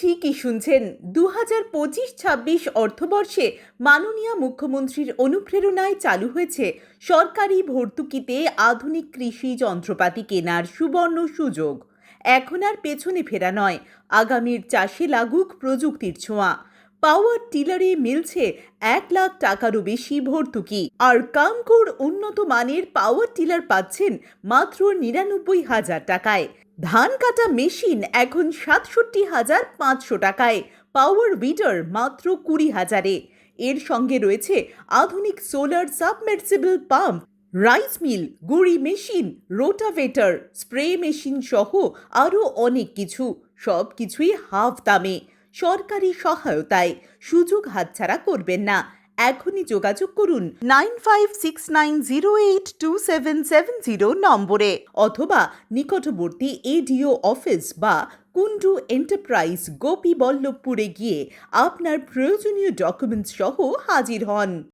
ঠিকই শুনছেন। দু হাজার পঁচিশ ছাব্বিশ অর্থবর্ষে মাননীয় মুখ্যমন্ত্রীর অনুপ্রেরণায় চালু হয়েছে সরকারি ভর্তুকিতে আধুনিক কৃষি যন্ত্রপাতি কেনার সুবর্ণ সুযোগ। এখন আর পেছনে ফেরা নয়, আগামীর চাষে লাগুক প্রযুক্তির ছোঁয়া। পাওয়ার টিলারে মিলছে এক লাখ টাকারও বেশি ভর্তুকি। আর কামকোর উন্নত মানের পাওয়ার টিলার পাচ্ছেন মাত্র নিরানব্বই হাজার টাকায়। ধান কাটা মেশিন এখন সাতষট্টি হাজার পাঁচশো টাকায়। পাওয়ার উইডার মাত্র কুড়ি হাজারে। এর সঙ্গে রয়েছে আধুনিক solar submersible pump, rice mill, গুড়ি মেশিন, রোটাভেটার, স্প্রে মেশিন সহ আরও অনেক কিছু। সব কিছুই হাফ দামে। সরকারি সহায়তায় সুযোগ হাতছাড়া করবেন না। এখনই যোগাযোগ করুন nine five six nine zero eight two seven seven zero নম্বরে অথবা নিকটবর্তী এডিও অফিস বা কুন্ডু এন্টারপ্রাইজ গোপী বল্লভপুরে গিয়ে আপনার প্রয়োজনীয় ডকুমেন্টস সহ হাজির হন।